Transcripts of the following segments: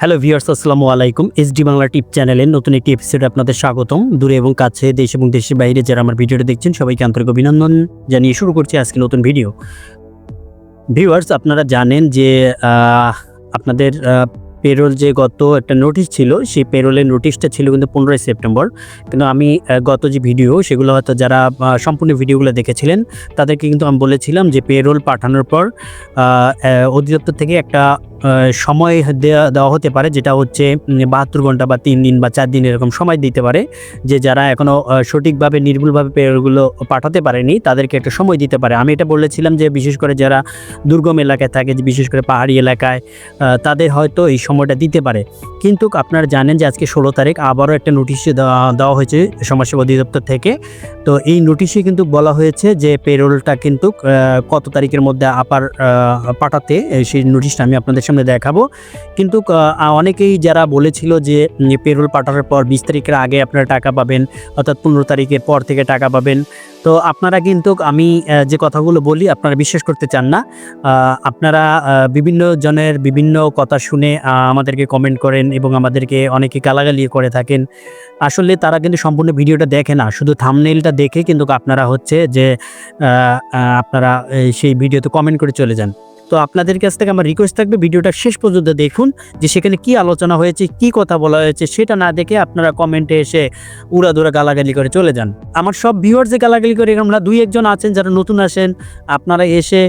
Hello viewers, আসসালামু আলাইকুম। SD Bangla টিপ চ্যানেলের নতুন একটি এপিসোডে আপনাদের স্বাগতম। দূরে এবং কাছে, দেশ এবং দেশের বাইরে যারা আমার ভিডিওটা দেখছেন, সবাইকে আন্তরিক অভিনন্দন জানিয়ে শুরু করছি আজকে নতুন ভিডিও। ভিউয়ার্স, আপনারা জানেন যে আপনাদের পেরোল যে গত একটা নোটিশ ছিল, সেই পেরোলের নোটিশটা ছিল কিন্তু পনেরোই সেপ্টেম্বর। কিন্তু আমি গত যে ভিডিও সেগুলো হয়তো যারা সম্পূর্ণ ভিডিওগুলো দেখেছিলেন, তাদেরকে কিন্তু আমি বলেছিলাম যে পেরোল পাঠানোর পর অধিদপ্তর থেকে একটা সময় দেওয়া দেওয়া হতে পারে যেটা হচ্ছে বাহাত্তর ঘণ্টা বা তিন দিন বা চার দিন এরকম সময় দিতে পারে যে যারা এখনও সঠিকভাবে নির্ভুলভাবে পেরোলগুলো পাঠাতে পারেনি তাদেরকে একটা সময় দিতে পারে। আমি এটা বলেছিলাম যে বিশেষ করে যারা দুর্গম এলাকায় থাকে যে বিশেষ করে পাহাড়ি এলাকায় তাদের হয়তো এই সময়টা দিতে পারে। কিন্তু আপনারা জানেন যে আজকে ষোলো তারিখ আবারও একটা নোটিশ দেওয়া হয়েছে সমাজসেবা অধিদপ্তর থেকে। তো এই নোটিশে কিন্তু বলা হয়েছে যে পেরোলটা কিন্তু কত তারিখের মধ্যে আহ, পাঠাতে সেই নোটিশটা আমি আপনাদের সামনে দেখাবো। কিন্তু অনেকেই যারা বলেছিল যে পেরোল পাঠানোর পর বিশ তারিখের আগে আপনারা টাকা পাবেন, অর্থাৎ পনেরো তারিখের পর থেকে টাকা পাবেন। তো আপনারা কিন্তু, আমি যে কথাগুলো বলি, আপনারা বিশ্বাস করতে চান না। আপনারা বিভিন্ন জনের বিভিন্ন কথা শুনে আমাদেরকে কমেন্ট করেন এবং আমাদেরকে অনেকে গালাগালি করে থাকেন। আসলে তারা কিন্তু সম্পূর্ণ ভিডিওটা দেখে না, শুধু থামনেলটা দেখে কিন্তু আপনারা হচ্ছে যে আপনারা সেই ভিডিওতে কমেন্ট করে চলে যান। তো আপনাদের কাছ থেকে আমার রিকোয়েস্ট থাকবে, ভিডিওটা শেষ পর্যন্ত দেখুন, যে সেখানে কি আলোচনা হয়েছে, কি কথা বলা হয়েছে, সেটা না দেখে আপনারা কমেন্টে এসে উড়াদুরা গালাগালি করে চলে যান। আমার সব ভিউয়ার যে গালাগালি করে আমরা দুই একজন আছেন যারা নতুন আসেন, আপনারা এসে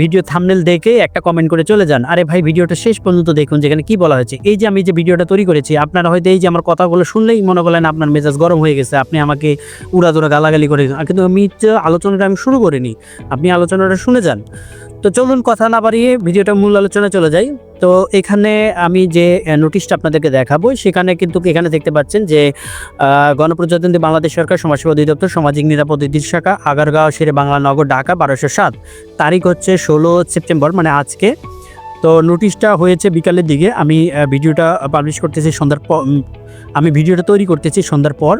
ভিডিও থামনেল দেখে একটা কমেন্ট করে চলে যান। আরে ভাই, ভিডিওটা শেষ পর্যন্ত দেখুন, যেখানে কি বলা হয়েছে। এই যে আমি যে ভিডিওটা তৈরি করেছি, আপনারা হয়তো এই যে আমার কথাগুলো শুনলেই মনে করলেন আপনার মেজাজ গরম হয়ে গেছে, আপনি আমাকে উড়াদুরা গালাগালি করে, কিন্তু আমি আলোচনাটা আমি শুরু করিনি, আপনি আলোচনাটা শুনে যান। তো চলুন কথা না বাড়িয়ে ভিডিওটা মূল আলোচনা চলে যাই। তো এখানে আমি যে নোটিশটা আপনাদেরকে দেখাবো, সেখানে কিন্তু এখানে দেখতে পাচ্ছেন যে গণপ্রজাতন্ত্রী বাংলাদেশ সরকার, সমাজসেবা অধিদপ্তর, সামাজিক নিরাপদ শাখা, আগারগাঁও শেরে বাংলা নগর, ঢাকা, বারোশো সাত। তারিখ হচ্ছে ষোলো সেপ্টেম্বর মানে আজকে। তো নোটিশটা হয়েছে বিকালের দিকে। আমি ভিডিওটা পাবলিশ করতেছি সন্ধ্যার পর আমি ভিডিওটা তৈরি করতেছি সন্ধ্যার পর।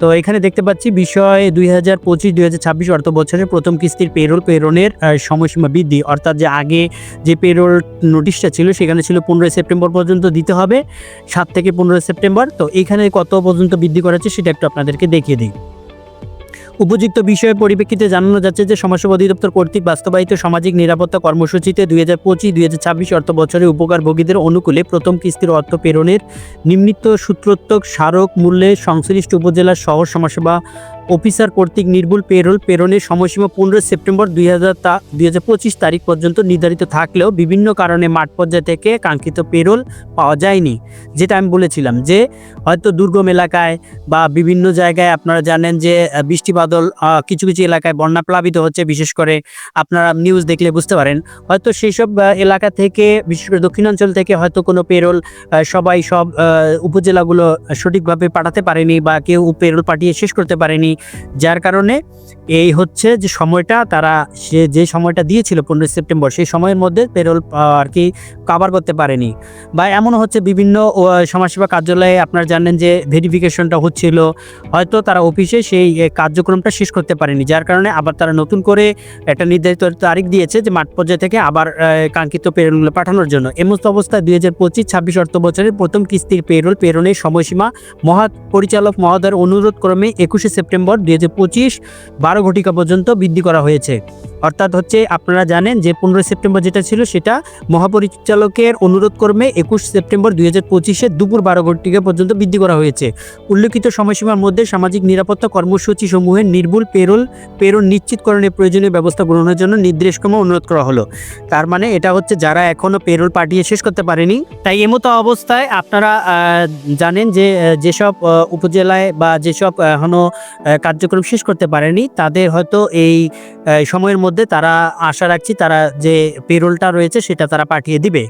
তো এখানে দেখতে পাচ্ছি বিষয় দুই হাজার পঁচিশ, দুই হাজার ছাব্বিশ অর্থ বছরের প্রথম কিস্তির পেরোল প্রেরণের সময়সীমা বৃদ্ধি। অর্থাৎ যে আগে যে পেরোল নোটিশটা ছিল সেখানে ছিল পনেরোই সেপ্টেম্বর পর্যন্ত দিতে হবে, সাত থেকে পনেরোই সেপ্টেম্বর। তো এখানে কত পর্যন্ত বৃদ্ধি করা হচ্ছে সেটা একটু আপনাদেরকে দেখিয়ে দিই। উপযুক্ত বিষয়ের পরিপ্রেক্ষিতে জানানো যাচ্ছে যে সমাজসেবা অধিদপ্তর কর্তৃক বাস্তবায়িত সামাজিক নিরাপত্তা কর্মসূচিতে দুই হাজার পঁচিশ, দুই হাজার ছাব্বিশ অর্থ বছরে উপকারভোগীদের অনুকূলে প্রথম কিস্তির অর্থ প্রেরণের নিম্নিত সূত্রোত্তক স্মারক মূল্যে সংশ্লিষ্ট উপজেলার শহর সমাজসেবা অফিসার কর্তৃক নির্ভুল পেরোল প্রেরণের সময়সীমা পনেরোই সেপ্টেম্বর দুই হাজার তা দুই হাজার পঁচিশ তারিখ পর্যন্ত নির্ধারিত থাকলেও বিভিন্ন কারণে মাঠ পর্যায় থেকে কাঙ্ক্ষিত পেরোল পাওয়া যায়নি। যেটা আমি বলেছিলাম যে হয়তো দুর্গম এলাকায় বা বিভিন্ন জায়গায় আপনারা জানেন যে আহ, বৃষ্টি বাদল কিছু কিছু এলাকায় বন্যা প্লাবিত হচ্ছে বিশেষ করে আপনারা নিউজ দেখলে বুঝতে পারেন। হয়তো সেই সব এলাকা থেকে বিশেষ করে দক্ষিণাঞ্চল থেকে হয়তো কোনো পেরোল সবাই সব উপজেলাগুলো সঠিকভাবে পাঠাতে পারেনি বা কেউ পেরোল পাঠিয়ে শেষ করতে পারেনি। যার কারণে এই হচ্ছে যে সময়টা তারা সে যে সময়টা দিয়েছিল পনেরোই সেপ্টেম্বর, সেই সময়ের মধ্যে পেরোল আর কি কাভার করতে পারেনি। বা এমনও হচ্ছে বিভিন্ন সমাজসেবা কার্যালয়ে আপনারা জানেন যে ভেরিফিকেশনটা হচ্ছিল, হয়তো তারা অফিসে সেই কার্যক্রমটা শেষ করতে পারেনি। যার কারণে আবার তারা নতুন করে একটা নির্ধারিত তারিখ দিয়েছে যে মাঠ পর্যায় থেকে আবার কাঙ্ক্ষিত পেরোলগুলো পাঠানোর জন্য। এমস্ত অবস্থায় দুই হাজার পঁচিশ, ছাব্বিশ অর্থ বছরের প্রথম কিস্তির পেরোল প্রেরণের সময়সীমা মহা পরিচালক মহোদয়ের অনুরোধ ক্রমে একুশে সেপ্টেম্বর দুই হাজার পঁচিশ বারো ঘটিকা পর্যন্ত বৃদ্ধি করা হয়েছে। অর্থাৎ হচ্ছে আপনারা জানেন যে পনেরোই সেপ্টেম্বর যেটা ছিল সেটা মহাপরিচালকের অনুরোধ ক্রমে একুশ সেপ্টেম্বর দুই হাজার পঁচিশে দুপুর বারো ঘটিকা পর্যন্ত বৃদ্ধি করা হয়েছে। উল্লেখিত সময়সীমার মধ্যে সামাজিক নিরাপত্তা কর্মসূচি সমূহের নির্ভুল পেরোল পেরোল নিশ্চিতকরণের প্রয়োজনীয় ব্যবস্থা গ্রহণের জন্য নির্দেশক্রমে অনুরোধ করা হলো। তার মানে এটা হচ্ছে যারা এখনও পেরোল পাঠিয়ে শেষ করতে পারেনি। তাই এমতো অবস্থায় আপনারা জানেন যে যেসব উপজেলায় বা যেসব এখনও আহ, কার্যক্রম শেষ করতে পারেনি। তাদের হয়তো এই সময়ের মধ্যে তারা আশা রাখছি তারা যে পেরোলটা রয়েছে সেটা তারা পাঠিয়ে দিবে।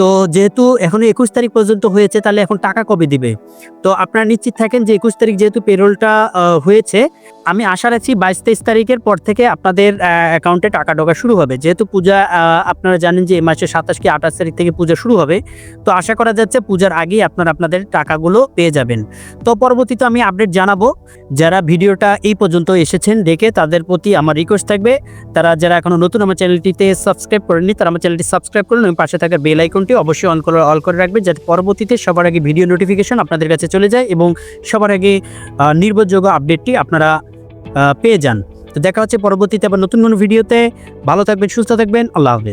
তো যেহেতু এখন একুশ তারিখ পর্যন্ত হয়েছে, তাহলে এখন টাকা কবে দিবে? তো আপনারা নিশ্চিত থাকেন যে একুশ তারিখ যেহেতু পেরোলটা হয়েছে আমি আশা রাখছি বাইশ তেইশ তারিখের পর থেকে আপনাদের অ্যাকাউন্টে টাকা ঢোকা শুরু হবে। যেহেতু পূজা আপনারা জানেন যে এই মাসের সাতাশ কি আঠাশ তারিখ থেকে পূজা শুরু হবে। তো আশা করা যাচ্ছে পূজার আগেই আপনারা আপনাদের টাকাগুলো পেয়ে যাবেন। তো পরবর্তীতে আমি আপডেট জানাব, যারা ভিডিওটা এই পর্যন্ত এসেছেন দেখে তাদের প্রতি আমার রিকোয়েস্ট থাকবে। তারা যারা এখনও নতুন আমার চ্যানেলটিতে সাবস্ক্রাইব করেননি, তারা আমার চ্যানেলটি সাবস্ক্রাইব করুন এবং পাশে থাকা বেল আইকনটি অবশ্যই অন করে অল করে রাখবে যাতে পরবর্তীতে সবার আগে ভিডিও নোটিফিকেশন আপনাদের কাছে চলে যায় এবং সবার আগে নির্ভরযোগ্য আপডেটটি আপনারা পেয়ে যান। তো দেখা হচ্ছে পরবর্তীতে আবার নতুন কোনো ভিডিওতে। ভালো থাকবেন, সুস্থ থাকবেন। আল্লাহ হাফেজ।